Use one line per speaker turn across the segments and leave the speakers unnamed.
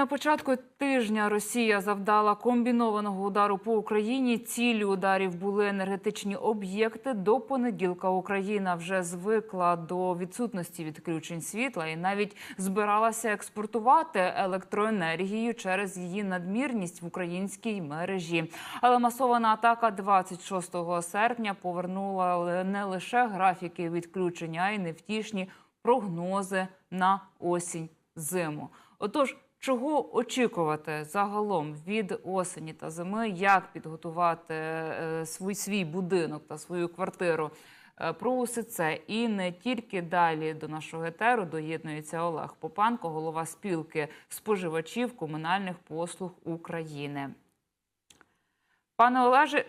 На початку тижня Росія завдала комбінованого удару по Україні. Цілі ударів були енергетичні об'єкти. До понеділка Україна вже звикла до відсутності відключень світла і навіть збиралася експортувати електроенергію через її надмірність в українській мережі. Але масована атака 26 серпня повернула не лише графіки відключення, а й невтішні прогнози на осінь зиму. Отож. Чого очікувати загалом від осені та зими? Як підготувати е, свій свій будинок та свою квартиру? Е, Про усе це і не тільки далі до нашого етеру доєднується Олег Попанко, голова спілки споживачів комунальних послуг України. Пане Олеже,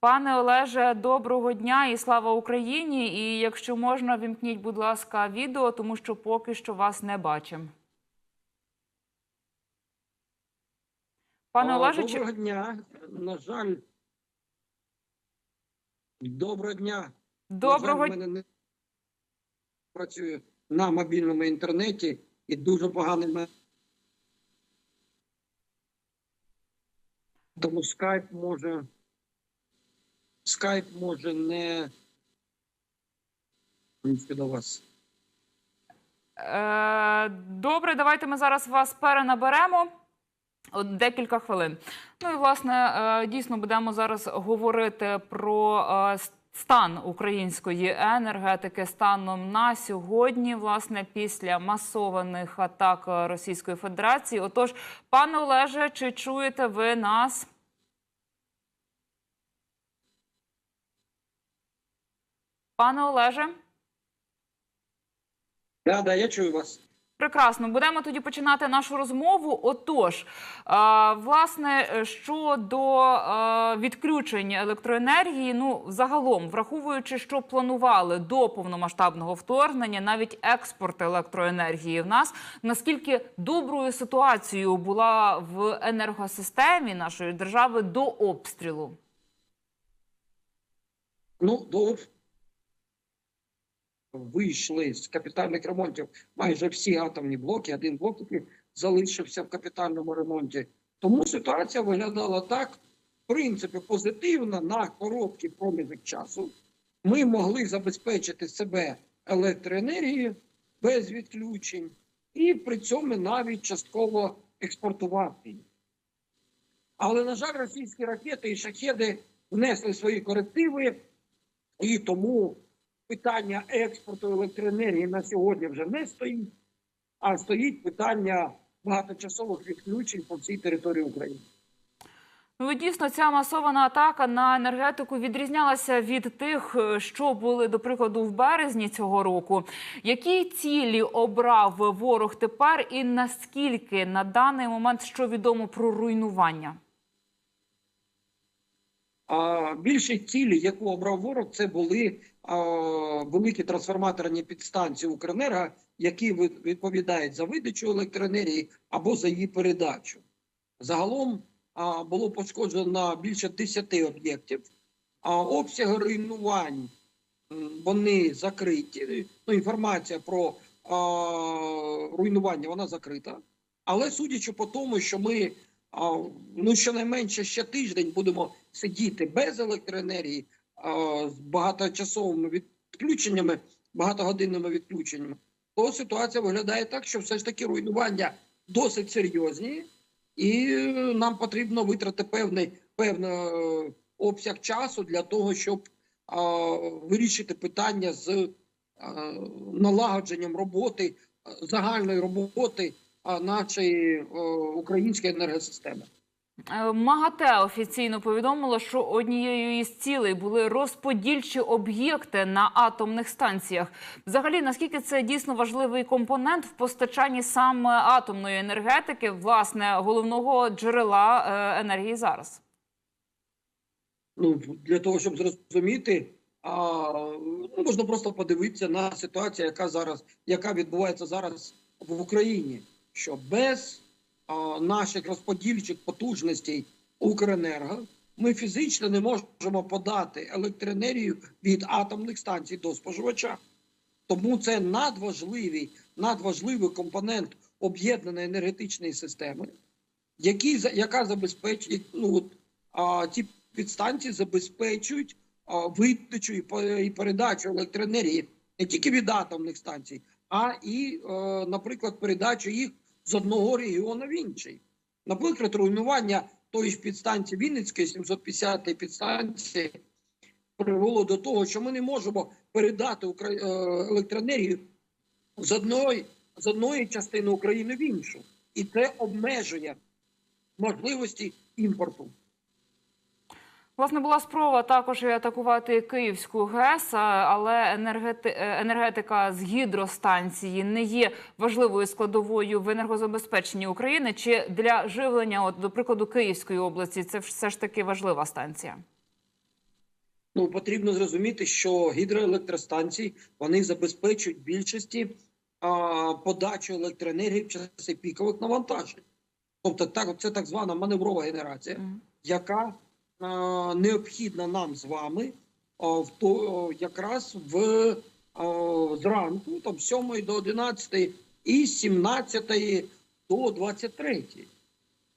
пане Олеже, доброго дня і слава Україні! І якщо можна, вімкніть, будь ласка, відео, тому що поки що вас не бачимо. Пане Олеже, чи...
Доброго дня. На жаль, доброго дня.
доброго
мене не працює на мобільному інтернеті і дуже поганий Тому скайп може. Скайп може не. Не до вас.
Е, Добре, давайте ми зараз вас перенаберемо. Декілька хвилин. Ну і власне е, дійсно будемо зараз говорити про е, стан української енергетики станом на сьогодні, власне, після масованих атак Російської Федерації. Отож, пане Олеже, чи чуєте ви нас? Пане Олеже?
Да, да, я чую вас.
Прекрасно, будемо тоді починати нашу розмову. Отож, е, власне, щодо е, відключення електроенергії, ну загалом, враховуючи, що планували до повномасштабного вторгнення, навіть експорт електроенергії в нас, наскільки доброю ситуацією була в енергосистемі нашої держави до обстрілу?
Ну, до вийшли з капітальних ремонтів майже всі атомні блоки. Один блок тільки залишився в капітальному ремонті. Тому ситуація виглядала так, в принципі, позитивно на короткий проміжок часу. Ми могли забезпечити себе електроенергією без відключень і при цьому навіть частково експортувати. Але, на жаль, російські ракети і шахеди внесли свої корективи, і тому питання експорту електроенергії на сьогодні вже не стоїть, а стоїть питання багаточасових відключень по всій території України.
Ну, дійсно, ця масована атака на енергетику відрізнялася від тих, що були, до прикладу, в березні цього року. Які цілі обрав ворог тепер, і наскільки на даний момент що відомо про руйнування?
А більшість цілі, яку обрав ворог, це були великі трансформаторні підстанції Укренерго, які відповідають за видачу електроенергії або за її передачу. Загалом було пошкоджено більше 10 об'єктів. А обсяги руйнувань вони закриті. Ну, інформація про руйнування вона закрита. Але судячи по тому, що ми а, ну щонайменше ще тиждень будемо сидіти без електроенергії з багаточасовими відключеннями, багатогодинними відключеннями, то ситуація виглядає так, що все ж таки руйнування досить серйозні, і е, нам потрібно витрати певний певний е, обсяг часу для того, щоб а, вирішити питання з а, налагодженням роботи загальної роботи нашої української енергосистеми.
Е, МАГАТЕ офіційно повідомило, що однією із цілей були розподільчі об'єкти на атомних станціях. Взагалі, наскільки це дійсно важливий компонент в постачанні саме атомної енергетики, власне, головного джерела е, енергії зараз?
ну, для того, щоб зрозуміти, а, ну, можна просто подивитися на ситуацію, яка зараз, яка відбувається зараз в Україні. Що без а, наших розподільчих потужностей Укренерго ми фізично не можемо подати електроенергію від атомних станцій до споживача. Тому це надважливий, надважливий компонент об'єднаної енергетичної системи, за- яка забезпечує ну, а, ті підстанції забезпечують а, видачу і, передачу електроенергії не тільки від атомних станцій, а і, е, наприклад, передачу їх з одного регіону в інший. Наприклад, руйнування тої ж підстанції Вінницької 750 підстанції привело до того, що ми не можемо передати е, електроенергію з одної, з одної частини України в іншу. І це обмежує можливості імпорту.
Власне, була спроба також і атакувати Київську ГЕС, але е, енергетика з гідростанції не є важливою складовою в енергозабезпеченні України. Чи для живлення, от до прикладу, Київської області, це все ж таки важлива станція?
Ну, потрібно зрозуміти, що гідроелектростанції вони забезпечують більшості а, подачу електроенергії в часи пікових навантажень. Тобто, так, це так звана маневрова генерація,
Мгм.
яка необхідна нам з вами в то, якраз в зранку, там, з 7 до 11 і 17 до 23.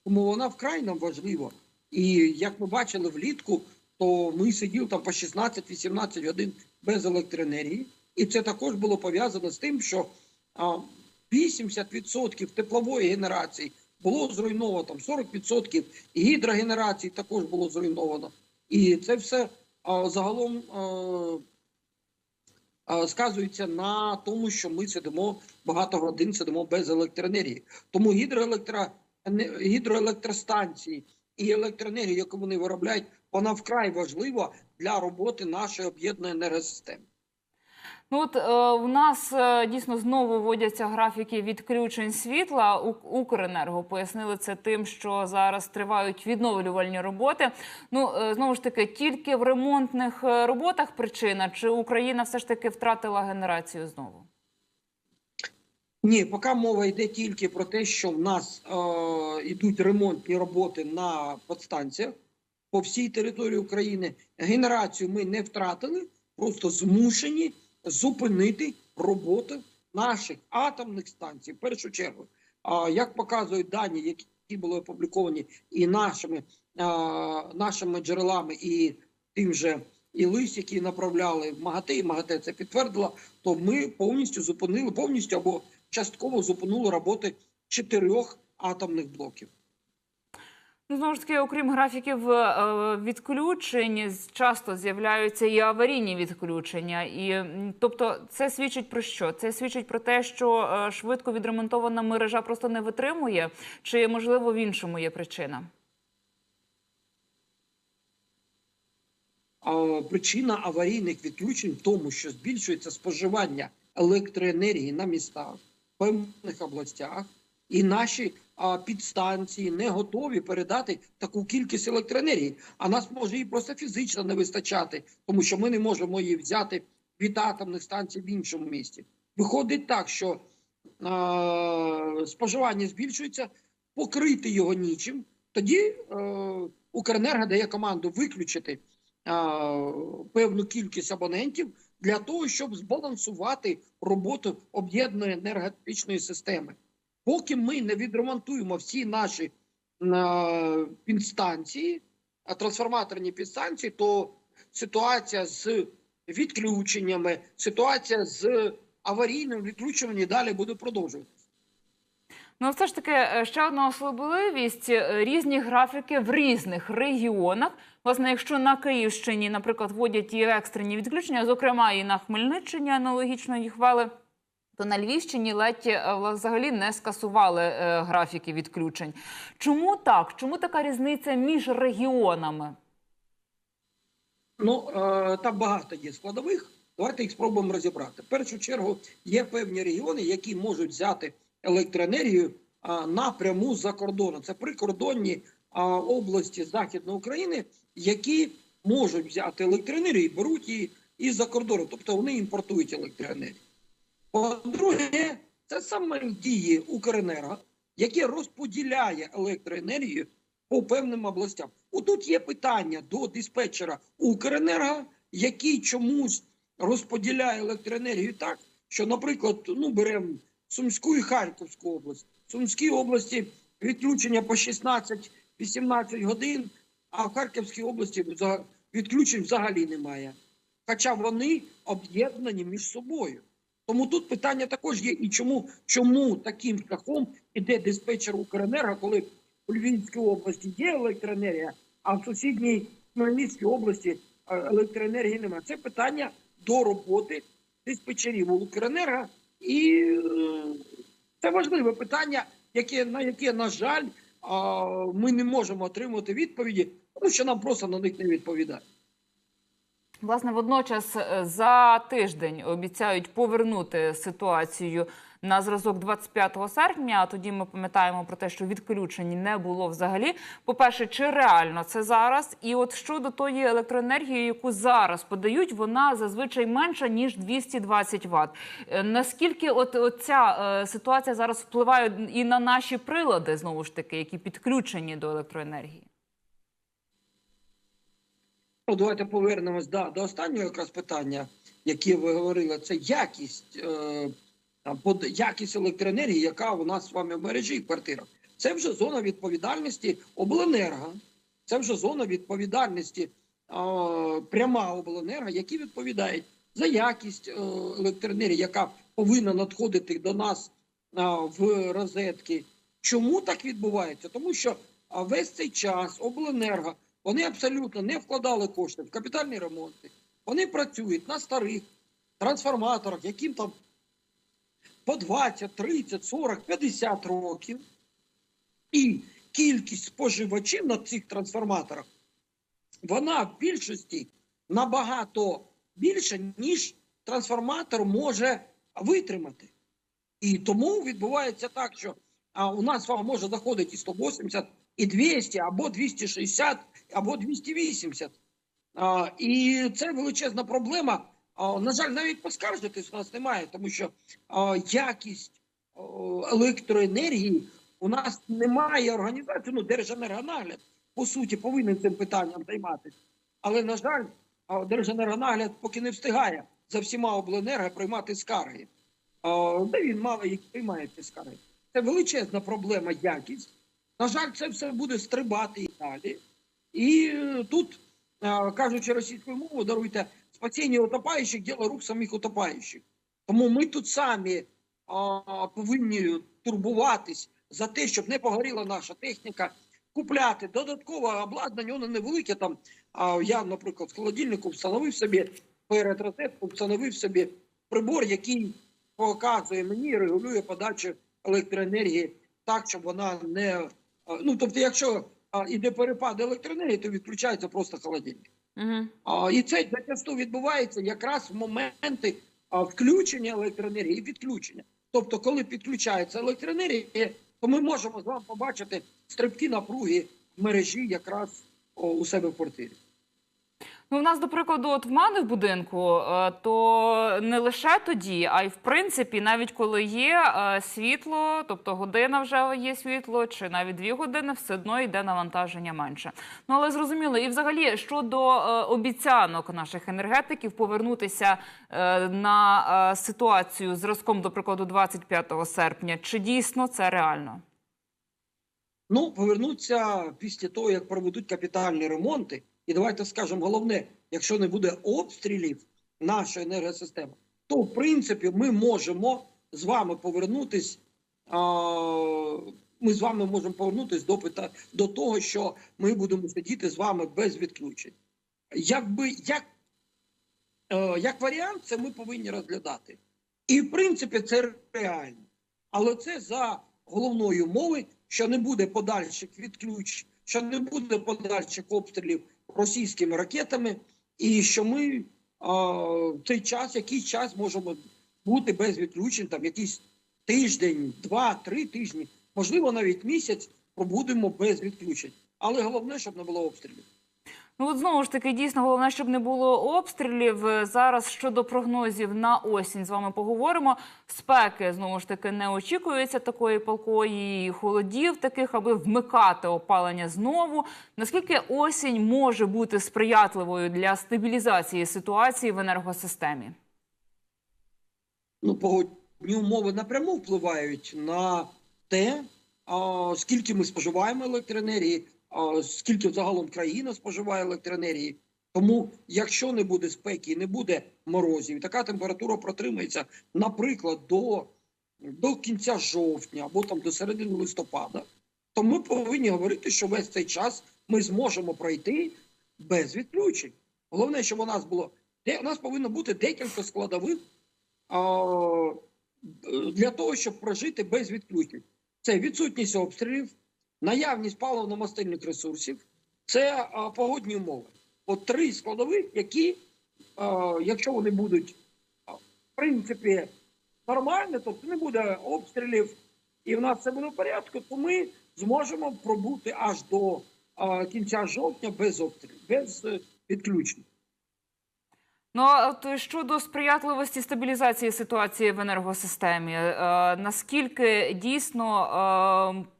Тому вона вкрай нам важлива. І як ми бачили влітку, то ми сиділи там по 16-18 годин без електроенергії. І це також було пов'язано з тим, що 80% теплової генерації було зруйновано, там 40% гідрогенерації також було зруйновано. І це все а, загалом а, а, сказується на тому, що ми сидимо багато годин сидимо без електроенергії. Тому гідроелектро, гідроелектростанції і електроенергія, яку вони виробляють, вона вкрай важлива для роботи нашої об'єднаної енергосистеми.
Ну от е, у нас е, дійсно знову вводяться графіки відключень світла. Укренерго пояснили це тим, що зараз тривають відновлювальні роботи. Ну е, знову ж таки, тільки в ремонтних е, роботах причина, чи Україна все ж таки втратила генерацію знову?
Ні, поки мова йде тільки про те, що в нас е, йдуть ремонтні роботи на подстанціях по всій території України. Генерацію ми не втратили, просто змушені зупинити роботу наших атомних станцій. В першу чергу, як показують дані, які були опубліковані і нашими, нашими джерелами, і тим же і лист, який направляли в МАГАТЕ, і МАГАТЕ це підтвердила, то ми повністю зупинили, повністю або частково зупинили роботи чотирьох атомних блоків.
Ну, знову ж таки, окрім графіків е, відключень, часто з'являються і аварійні відключення. І тобто, це свідчить про що? Це свідчить про те, що е, швидко відремонтована мережа просто не витримує, чи можливо в іншому є причина?
Причина аварійних відключень в тому, що збільшується споживання електроенергії на містах, в певних областях, і наші а, підстанції не готові передати таку кількість електроенергії. А нас може її просто фізично не вистачати, тому що ми не можемо її взяти від атомних станцій в іншому місті. Виходить так, що а, споживання збільшується, покрити його нічим. Тоді е, Укренерго дає команду виключити а, певну кількість абонентів для того, щоб збалансувати роботу об'єднаної енергетичної системи. Поки ми не відремонтуємо всі наші а, підстанції, трансформаторні підстанції, то ситуація з відключеннями, ситуація з аварійним відключенням далі буде продовжуватися.
Ну, все ж таки, е, ще одна особливість: е, різні графіки в різних регіонах. Власне, якщо на Київщині, наприклад, вводять і екстрені відключення, зокрема і на Хмельниччині аналогічно їх вели. То на Львівщині ледь е, взагалі не скасували е, графіки відключень. Чому так? Чому така різниця між регіонами?
Ну, е, там багато є складових. Давайте їх спробуємо розібрати. В першу чергу є певні регіони, які можуть взяти електроенергію а, напряму з-за кордону. Це прикордонні області Західної України, які можуть взяти електроенергію і беруть її із-за кордону. Тобто вони імпортують електроенергію. По-друге, це саме дії Укренерго, яке розподіляє електроенергію по певним областям. Отут є питання до диспетчера Укренерго, який чомусь розподіляє електроенергію так, що, наприклад, ну беремо Сумську і Харківську область. В Сумській області відключення по 16-18 годин, а в Харківській області відключень взагалі немає. Хоча вони об'єднані між собою. Тому тут питання також є. І чому, чому таким шляхом іде диспетчер Укренерго, коли у Львівській області є електроенергія, а в сусідній Хмельницькій області е, електроенергії немає. Це питання до роботи диспетчерів Укренерго. І е, це важливе питання, яке, на яке, на жаль, ми не можемо отримати відповіді, тому що нам просто на них не відповідають.
Власне, водночас е, за тиждень обіцяють повернути ситуацію на зразок 25 серпня. А тоді ми пам'ятаємо про те, що відключень не було взагалі. По-перше, чи реально це зараз? І от щодо тої електроенергії, яку зараз подають, вона зазвичай менша ніж 220 Вт. Е, Наскільки от, от ця е, ситуація зараз впливає і на наші прилади, знову ж таки, які підключені до електроенергії?
Ну, давайте повернемось да, до останнього якраз питання, яке ви говорили. Це якість, е, якість електроенергії, яка у нас з вами в мережі і квартирах. Це вже зона відповідальності обленерго. Це вже зона відповідальності е, пряма обленерго, які відповідають за якість е, електроенергії, яка повинна надходити до нас е, в розетки. Чому так відбувається? Тому що весь цей час обленерго вони абсолютно не вкладали кошти в капітальні ремонти. Вони працюють на старих трансформаторах, яким там по 20, 30, 40, 50 років. І кількість споживачів на цих трансформаторах, вона в більшості набагато більша, ніж трансформатор може витримати. І тому відбувається так, що а, у нас може заходити і 180, і 200, або 260, або 280. А, і це величезна проблема. На жаль, навіть поскаржитись у нас немає, тому що якість електроенергії у нас немає організації, ну, Держенергонагляд, по суті, повинен цим питанням займатися. Але, на жаль, Держенергонагляд поки не встигає за всіма обленерго приймати скарги. Де він мало їх приймає ці скарги. Це величезна проблема якість. На жаль, це все буде стрибати і далі. І е, тут, е, кажучи російською мовою, даруйте, спасіння утопаючих діло рук самих утопаючих. Тому ми тут самі повинні турбуватись за те, щоб не погоріла наша техніка, купляти додаткове обладнання, воно невелике. Там я, наприклад, в холодильнику встановив собі перед розеткою, встановив собі прибор, який показує мені, регулює подачу електроенергії так, щоб вона не ну тобто, якщо а, іде перепад електроенергії, то відключається просто холодильник.
Угу.
А, і це зачасту відбувається якраз в моменти а, включення електроенергії і відключення. Тобто, коли підключається електроенергія, то ми можемо з вами побачити стрибки напруги в мережі якраз о, у себе в квартирі.
Ну, у нас, до прикладу, от в мене в будинку, е, то не лише тоді, а й в принципі, навіть коли є е, світло, тобто година вже є світло, чи навіть дві години, все одно йде навантаження менше. Ну але зрозуміло, і взагалі щодо е, обіцянок наших енергетиків повернутися на ситуацію зразком, до прикладу, 25 серпня, чи дійсно це реально?
Ну, повернуться після того, як проведуть капітальні ремонти. І давайте скажемо головне: якщо не буде обстрілів нашої енергосистеми, то в принципі ми можемо з вами повернутись. Ми з вами можемо повернутись до пита до того, що ми будемо сидіти з вами без відключень. Якби як, е, як варіант, це ми повинні розглядати. І в принципі це реально. Але це за головної умови, що не буде подальших відключень, що не буде подальших обстрілів російськими ракетами, і що ми в цей час, якийсь час можемо бути без відключень, там якийсь тиждень, два, три тижні, можливо, навіть місяць пробудемо без відключень. Але головне, щоб не було обстрілів.
Ну от знову ж таки, дійсно головне, щоб не було обстрілів. Зараз щодо прогнозів на осінь з вами поговоримо. Спеки знову ж таки не очікується такої палкої холодів, таких, аби вмикати опалення знову. Наскільки осінь може бути сприятливою для стабілізації ситуації в енергосистемі?
ну, погодні умови напряму впливають на те, скільки ми споживаємо електроенергії, скільки загалом країна споживає електроенергії. Тому, якщо не буде спеки, не буде морозів, така температура протримається, наприклад, до, до кінця жовтня або там до середини листопада, то ми повинні говорити, що весь цей час ми зможемо пройти без відключень. Головне, щоб у нас було де у нас повинно бути декілька складових а, для того, щоб прожити без відключень. Це відсутність обстрілів, наявність паливно-мастильних ресурсів, це погодні умови. От три складових, які, якщо вони будуть в принципі нормальні, тобто не буде обстрілів, і в нас все буде в порядку, то ми зможемо пробути аж до кінця жовтня без обстрілів, без е, відключень.
Ну от щодо сприятливості стабілізації ситуації в енергосистемі, е, наскільки дійсно е,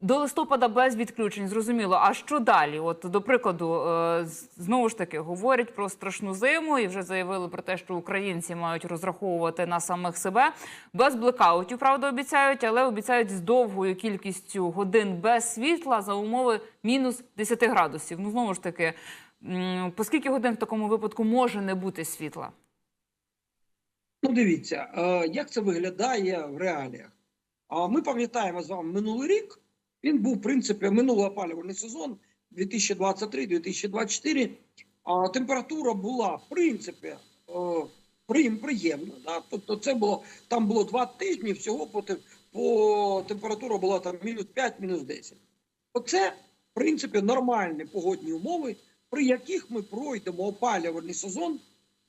до листопада без відключень зрозуміло. А що далі? От до прикладу, е, знову ж таки говорять про страшну зиму і вже заявили про те, що українці мають розраховувати на самих себе без блекаутів. Правда, обіцяють, але обіцяють з довгою кількістю годин без світла за умови мінус 10 градусів. Ну знову ж таки. По скільки годин в такому випадку може не бути світла?
Ну, дивіться, е, як це виглядає в реаліях. Ми пам'ятаємо з вами минулий рік. Він був, в принципі, минулий опалювальний сезон 2023-2024. А температура була, в принципі, приємна. Да? Тобто, це було там було два тижні всього по, по температура була там мінус 5, мінус 10. Оце, в принципі, нормальні погодні умови, при яких ми пройдемо опалювальний сезон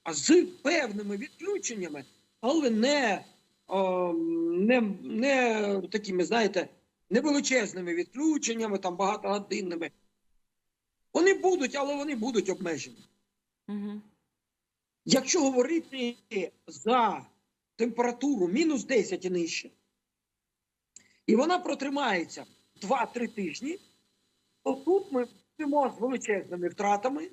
а з певними відключеннями, але не, не, не такими, знаєте, невеличезними відключеннями, там багатогодинними. Вони будуть, але вони будуть обмежені.
Угу.
Якщо говорити за температуру мінус 10 і нижче, і вона протримається 2-3 тижні, то тут ми будемо з величезними втратами,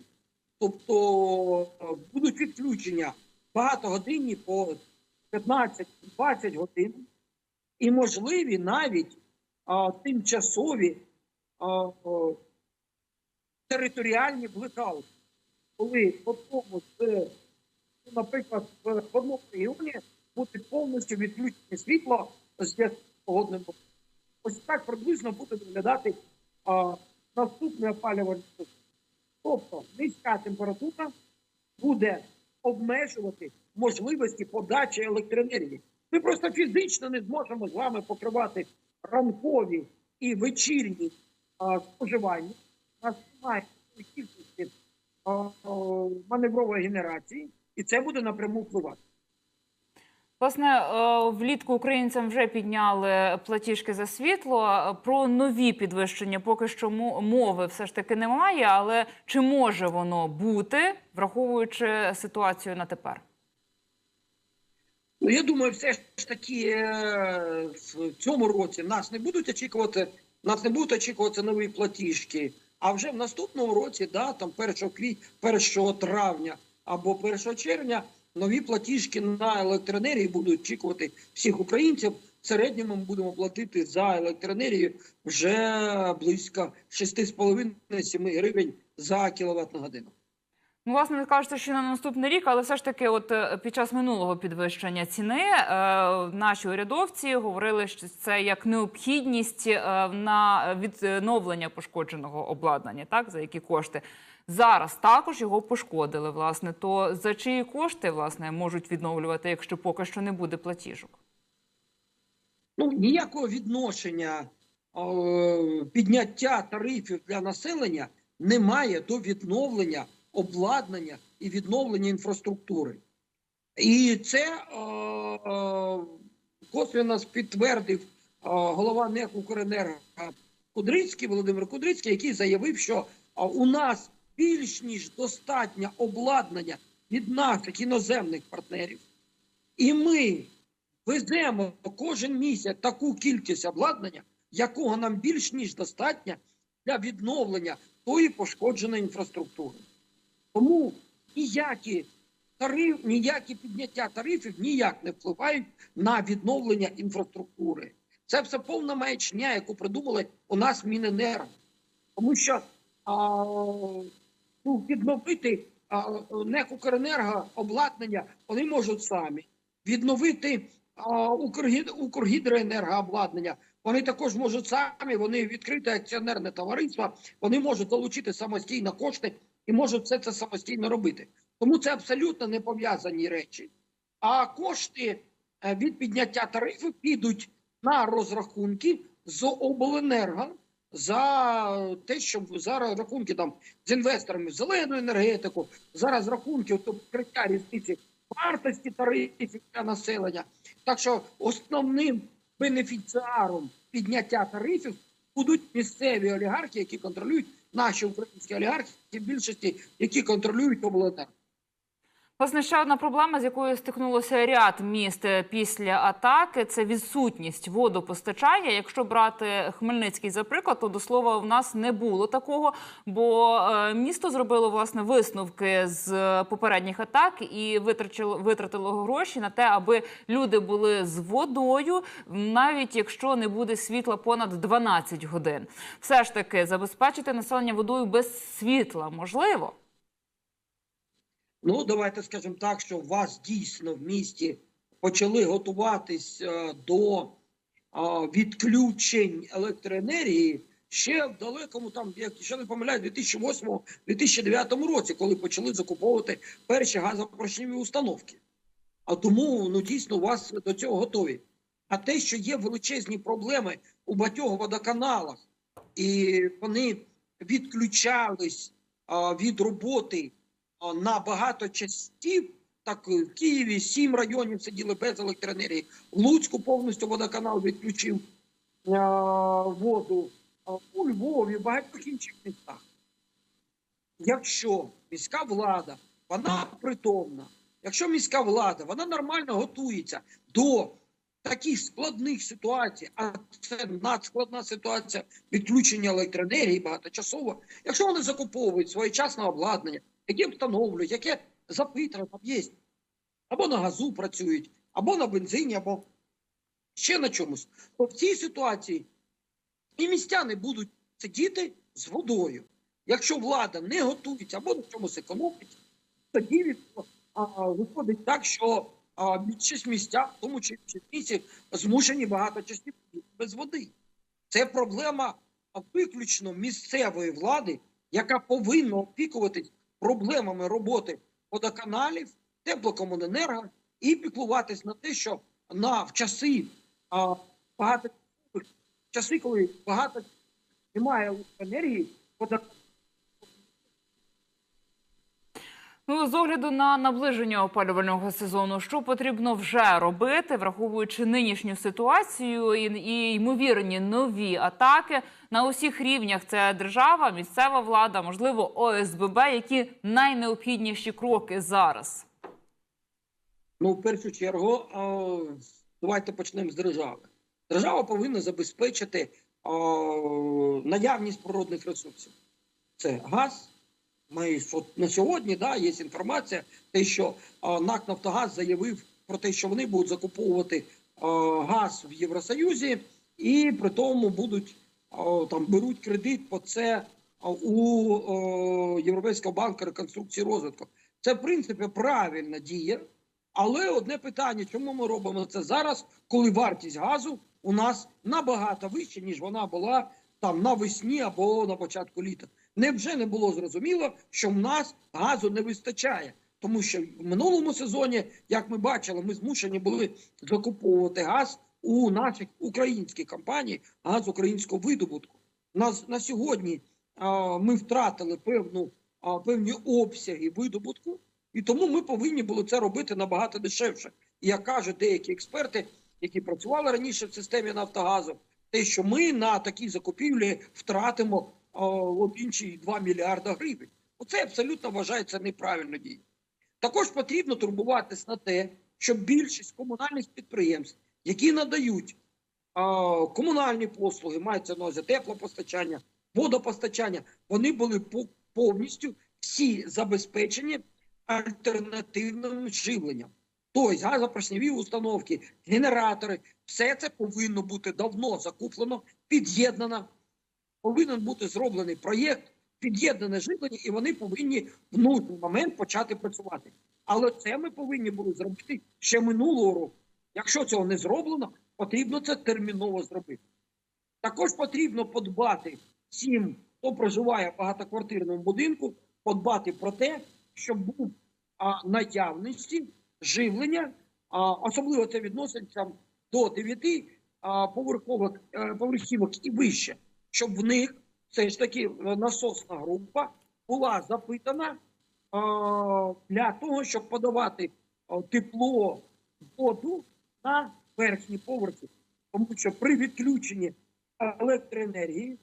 тобто е, будуть відключення багатогодинні по 15-20 годин, і можливі навіть тимчасові територіальні блекаути, коли в одному Ну, наприклад, в одному регіоні буде повністю відключення світла з погодним. Ось так приблизно буде виглядати а, наступний опалювальний. Тобто низька температура буде обмежувати можливості подачі електроенергії. Ми просто фізично не зможемо з вами покривати ранкові і вечірні а, споживання. У нас кількості маневрової генерації, і це буде напряму впливати.
Власне, е, влітку українцям вже підняли платіжки за світло. Про нові підвищення поки що мови все ж таки немає. Але чи може воно бути, враховуючи ситуацію на тепер?
Ну, я думаю, все ж таки е, в цьому році нас не будуть очікувати, нас не будуть очікувати нові платіжки. А вже в наступному році, да, там 1 квіт, 1 травня або 1 червня, нові платіжки на електроенергію будуть очікувати всіх українців. В середньому ми будемо платити за електроенергію вже близько 6,5-7 гривень за кіловатну годину.
Ну, власне, ви кажете, що на наступний рік, але все ж таки, от е, під час минулого підвищення ціни е, наші урядовці говорили, що це як необхідність е, на відновлення пошкодженого обладнання, так за які кошти. Зараз також його пошкодили. Власне, то за чиї кошти власне можуть відновлювати, якщо поки що не буде платіжок?
ну, ніякого відношення е, підняття тарифів для населення немає до відновлення обладнання і відновлення інфраструктури. І це е, е, косвенно підтвердив е, голова НЕК «Укренерго» Кудрицький, Володимир Кудрицький, який заявив, що е, у нас більш ніж достатньо обладнання від наших іноземних партнерів, і ми веземо кожен місяць таку кількість обладнання, якого нам більш ніж достатньо для відновлення тої пошкодженої інфраструктури. Тому ніякі тариф, ніякі підняття тарифів ніяк не впливають на відновлення інфраструктури. Це все повна маячня, яку придумали у нас Міненерго. Тому що а, ну, відновити а, НЕК Укренерго обладнання вони можуть самі. Відновити а, Укргід, Укргідроенерго вони також можуть самі, вони відкрите акціонерне товариство, вони можуть залучити самостійно кошти і можуть все це самостійно робити. Тому це абсолютно не пов'язані речі. А кошти е, від підняття тарифів підуть на розрахунки з обленерго за те, що за рахунки там з інвесторами в зелену енергетику, за розрахунки тобто покриття різниці вартості тарифів для населення. Так що основним бенефіціаром підняття тарифів будуть місцеві олігархи, які контролюють наші українські олігархи, в більшості, які контролюють обленерго.
Власне, ще одна проблема, з якою стикнулося ряд міст е, після атаки, це відсутність водопостачання. Якщо брати Хмельницький за приклад, то до слова в нас не було такого, бо е, місто зробило власне висновки з е, попередніх атак і витрачило витратило гроші на те, аби люди були з водою, навіть якщо не буде світла понад 12 годин. Все ж таки забезпечити населення водою без світла можливо.
Ну, давайте скажемо так, що вас дійсно в місті почали готуватись е, до е, відключень електроенергії ще в далекому, там, якщо не помиляю, 2008-2009 році, коли почали закуповувати перші газопрошніві установки. А тому ну дійсно вас до цього готові. А те, що є величезні проблеми у багатьох водоканалах, і вони відключались а, від роботи а, на багато частів. Так в Києві сім районів сиділи без електроенергії. Луцьку повністю водоканал відключив а, воду. А, у Львові, в багатьох інших містах. Якщо міська влада, вона притомна, якщо міська влада, вона нормально готується до таких складних ситуацій, а це надскладна ситуація відключення електроенергії багаточасово, якщо вони закуповують своєчасне обладнання, яке встановлюють, яке запитано там є, або на газу працюють, або на бензині, або ще на чомусь, то в цій ситуації і містяни будуть сидіти з водою. Якщо влада не готується або на чомусь економить, тоді виходить так, що більшість містя, в тому числі місці, змушені багато часів без води. Це проблема виключно місцевої влади, яка повинна опікуватись проблемами роботи водоканалів, теплокомуненерго і піклуватись на те, що на в часи а, багато часи, коли багато немає енергії, водоканал
Ну, з огляду на наближення опалювального сезону, що потрібно вже робити, враховуючи нинішню ситуацію і, і ймовірні нові атаки на усіх рівнях. Це держава, місцева влада, можливо, ОСББ. Які найнеобхідніші кроки зараз?
Ну, в першу чергу, давайте почнемо з держави. Держава повинна забезпечити наявність природних ресурсів. Це газ. Ми от на сьогодні да, є інформація, те, що а, НАК Нафтогаз заявив про те, що вони будуть закуповувати а, газ в Євросоюзі, і при тому будуть а, там беруть кредит по це у а, Європейського банку реконструкції розвитку. Це в принципі правильна дія. Але одне питання: чому ми робимо це зараз, коли вартість газу у нас набагато вища, ніж вона була там навесні або на початку літа? Невже не було зрозуміло, що в нас газу не вистачає? Тому що в минулому сезоні, як ми бачили, ми змушені були закуповувати газ у наших українських компаній, газ українського видобутку. На, на сьогодні а, ми втратили певну, а, певні обсяги видобутку. І тому ми повинні були це робити набагато дешевше. І як кажуть деякі експерти, які працювали раніше в системі Нафтогазу, те, що ми на такій закупівлі втратимо от інші 2 мільярда гривень. Оце абсолютно вважається неправильно дією. Також потрібно турбуватись на те, щоб більшість комунальних підприємств, які надають комунальні послуги, мається на увазі теплопостачання, водопостачання, вони були повністю всі забезпечені альтернативним живленням. Тобто газопрошневі установки, генератори, Все це повинно бути давно закуплено, під'єднано. Повинен бути зроблений проєкт, під'єднане живлення, і вони повинні в нужний момент почати працювати. Але це ми повинні були зробити ще минулого року. Якщо цього не зроблено, потрібно це терміново зробити. Також потрібно подбати всім, хто проживає в багатоквартирному будинку, подбати про те, щоб був а, наявності живлення, а, особливо це відноситься до 9 а, е, поверхівок і вище, щоб в них все ж таки е, насосна група була запитана для того, щоб подавати тепло, воду на верхні поверхи. Тому що при відключенні електроенергії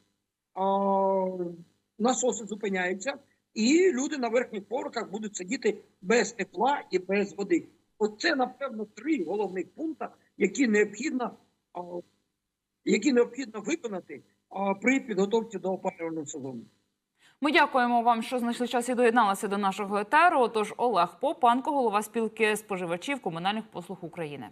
насоси зупиняються, і люди на верхніх поверхах будуть сидіти без тепла і без води. Оце, напевно, три головних пункти, які необхідно, які необхідно виконати при підготовці до опалювального сезону.
Ми дякуємо вам, що знайшли час і доєдналися до нашого етеру. Тож Олег Попанко, голова спілки споживачів комунальних послуг України.